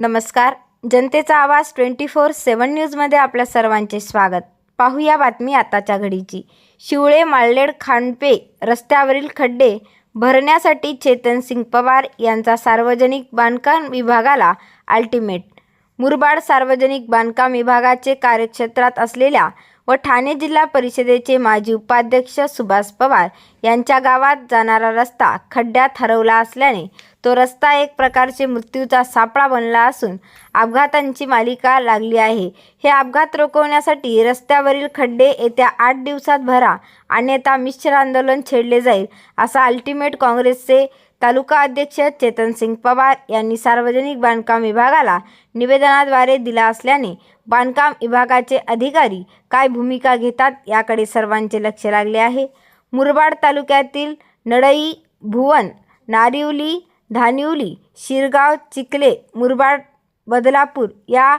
नमस्कार. जनतेचा आवाज ट्वेंटी फोर सेवन न्यूजमध्ये आपल्या सर्वांचे स्वागत. पाहूया बातमी आताच्या घडीची. शिवळे माळलेड खांडपे रस्त्यावरील खड्डे भरण्यासाठी चेतन सिंग पवार यांचा सार्वजनिक बांधकाम विभागाला अल्टिमेट. मुरबाड सार्वजनिक बांधकाम विभागाचे कार्यक्षेत्रात असलेल्या व ठाणे जिल्हा परिषदेचे माजी उपाध्यक्ष सुभाष पवार यांच्या गावात जाणारा रस्ता खड्ड्यात हरवला असल्याने तो रस्ता एक प्रकारचे मृत्यूचा सापळा बनला असून अपघातांची मालिका लागली आहे. हे अपघात रोखवण्यासाठी रस्त्यावरील खड्डे येत्या आठ दिवसात भरा अन्यथा मिश्र आंदोलन छेडले जाईल असा अल्टिमेट काँग्रेसचे तालुका अध्यक्ष चेतन सिंग पवार यांनी सार्वजनिक बांधकाम विभागाला निवेदनाद्वारे दिला असल्याने बांधकाम विभागाचे अधिकारी काय भूमिका घेतात याकडे सर्वांचे लक्ष लागले आहे. मुरबाड तालुक्यातील नडई भुवन नारिवली धानिवली शिरगाव चिखले मुरबाड बदलापूर या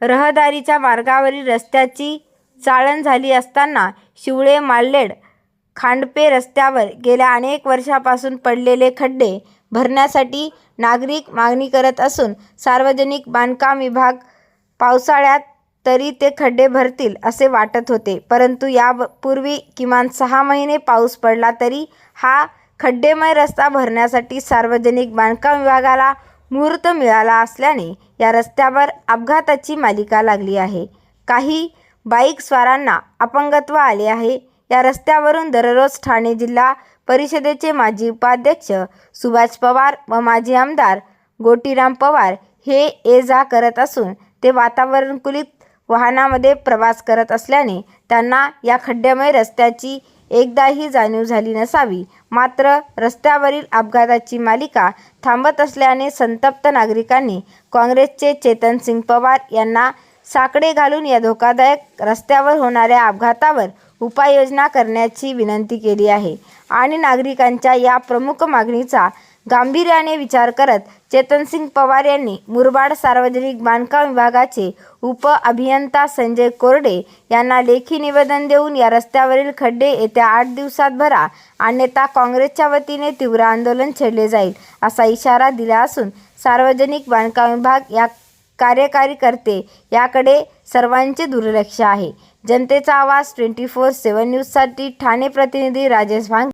रहदारीच्या मार्गावरील रस्त्याची चाळण झाली असताना शिवळे माल्लेड खांडपे रस्त्यावर गेल्या अनेक वर्षापासून पडलेले खड्डे भरण्यासाठी नागरिक मागणी करत असून सार्वजनिक बांधकाम विभाग पावसाळ्यात तरी ते खड्डे भरतील असे वाटत होते. परंतु यापूर्वी किमान सहा महिने पाऊस पडला तरी हा खड्डेमय रस्ता भरण्यासाठी सार्वजनिक बांधकाम विभागाला मुहूर्त मिळाला असल्याने या रस्त्यावर अपघाताची मालिका लागली आहे. काही बाईकस्वारांना अपंगत्व आले आहे. या रस्त्यावरून दररोज ठाणे जिल्हा परिषदेचे माजी उपाध्यक्ष सुभाष पवार व माजी आमदार गोटीराम पवार हे ये जा करत असून ते वातावरणकुलित वाहनामध्ये प्रवास करत असल्याने त्यांना या खड्ड्यामय रस्त्याची एकदाही जाणीव झाली नसावी. मात्र रस्त्यावरील अपघाताची मालिका थांबत असल्याने संतप्त नागरिकांनी काँग्रेसचे चेतन सिंग पवार यांना साकडे घालून या धोकादायक रस्त्यावर होणाऱ्या अपघातावर उपाययोजना करण्याची विनंती केली आहे. आणि नागरिकांच्या या प्रमुख मागणीचा गांभीर्याने विचार करत चेतनसिंग पवार यांनी मुरबाड सार्वजनिक बांधकाम विभागाचे उप अभियंता संजय कोरडे यांना लेखी निवेदन देऊन या रस्त्यावरील खड्डे येत्या आठ दिवसात भरा. अन्यथा काँग्रेसच्या वतीने तीव्र आंदोलन छेडले जाईल असा इशारा दिला असून सार्वजनिक बांधकाम विभाग या कार्यकारी करते याकडे सर्वांचे दुर्लक्ष आहे. जनतेचा आवाज ट्वेंटी फोर सेवन न्यूजसाठी ठाणे प्रतिनिधी राजेश भांग